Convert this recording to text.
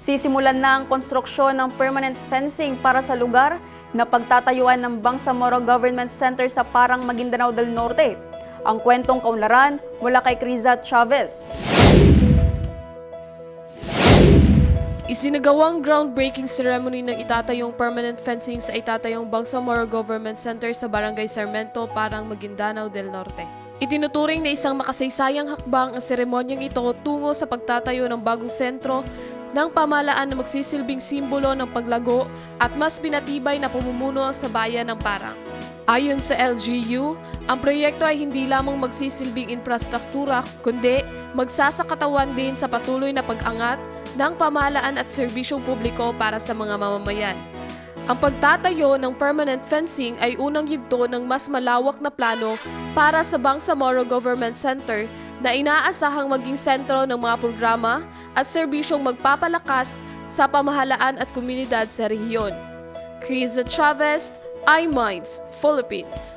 Sisimulan na ang konstruksyon ng permanent fencing para sa lugar na pagtatayuan ng Bangsamoro Government Center sa Parang Maguindanao del Norte. Ang kwentong kaunlaran mula kay Criza Chavez. Isinagawang groundbreaking ceremony ng itatayong permanent fencing sa itatayong Bangsamoro Government Center sa Barangay Sarmento, Parang Maguindanao del Norte. Itinuturing na isang makasaysayang hakbang ang seremonyang ito tungo sa pagtatayo ng bagong sentro ng pamalaan na magsisilbing simbolo ng paglago at mas pinatibay na pamumuno sa bayan ng Parang. Ayon sa LGU, ang proyekto ay hindi lamang magsisilbing infrastruktura, kundi magsasakatawan din sa patuloy na pag-angat ng pamahalaan at serbisyong publiko para sa mga mamamayan. Ang pagtatayo ng permanent fencing ay unang yugto ng mas malawak na plano para sa Bangsamoro Government Center na inaasahang maging sentro ng mga programa at serbisyong magpapalakas sa pamahalaan at komunidad sa rehiyon. Criza Chavez, iMinds, Philippines.